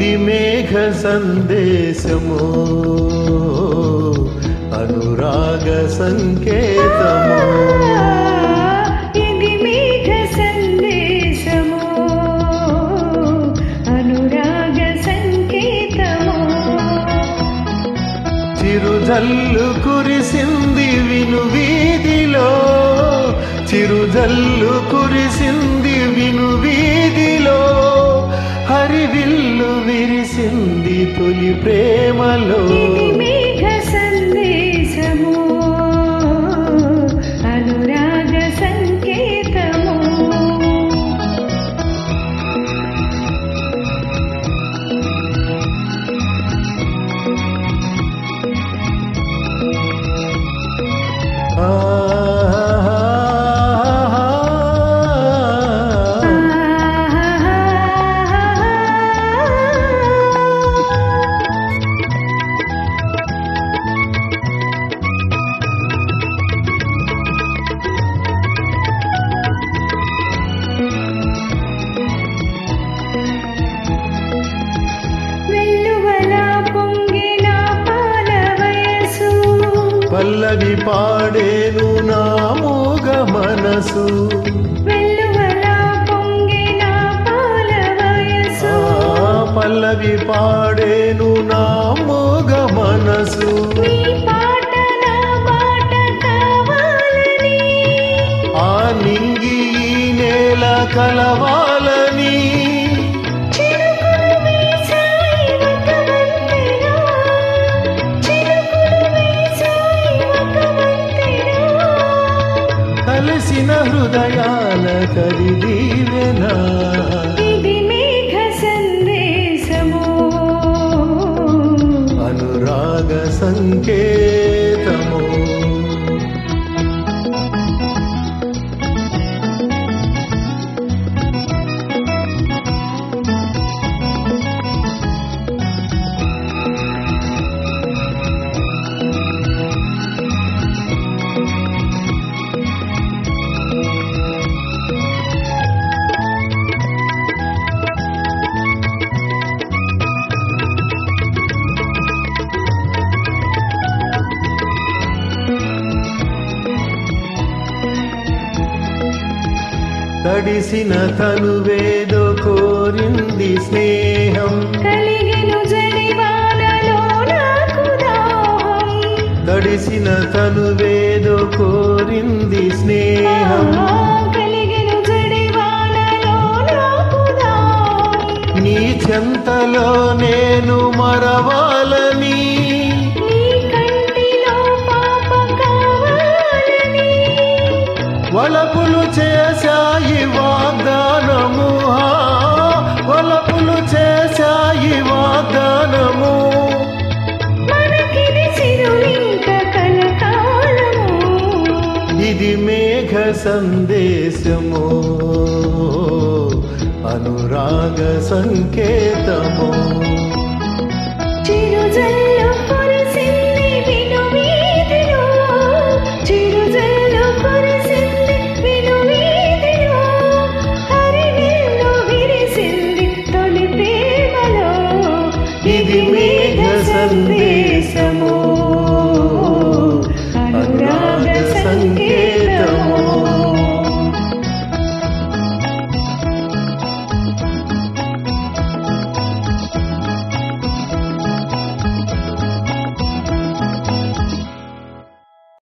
మేఘ సందేశము అనురాగ సంకేతము. ఇది మేఘ సందేశము అనురాగ సంకేతము. చిరుజల్లు కురిసింది విను వీధిలో చిరుజల్లు కురిసింది విను প্রেম పల్లవి పాడేను నా మూగ మనసు. పల్లవి పాడేను నా మూగ మనసు. ఆ నింగి నేల కలవాలని హృదయాల కరి దీవెనా ఇది మేఘ సందేశము. అనురాగ సంకేతము. తడిసిన తనువేదో కోరింది స్నేహం. తడిసిన తనువేదో కోరింది స్నేహం. నీ చెంతలో నేను మరవాలని. వలపులు చేశాయి ఇది మేఘ సందేశము అనురాగ సంకేతము. చిరుజల్లు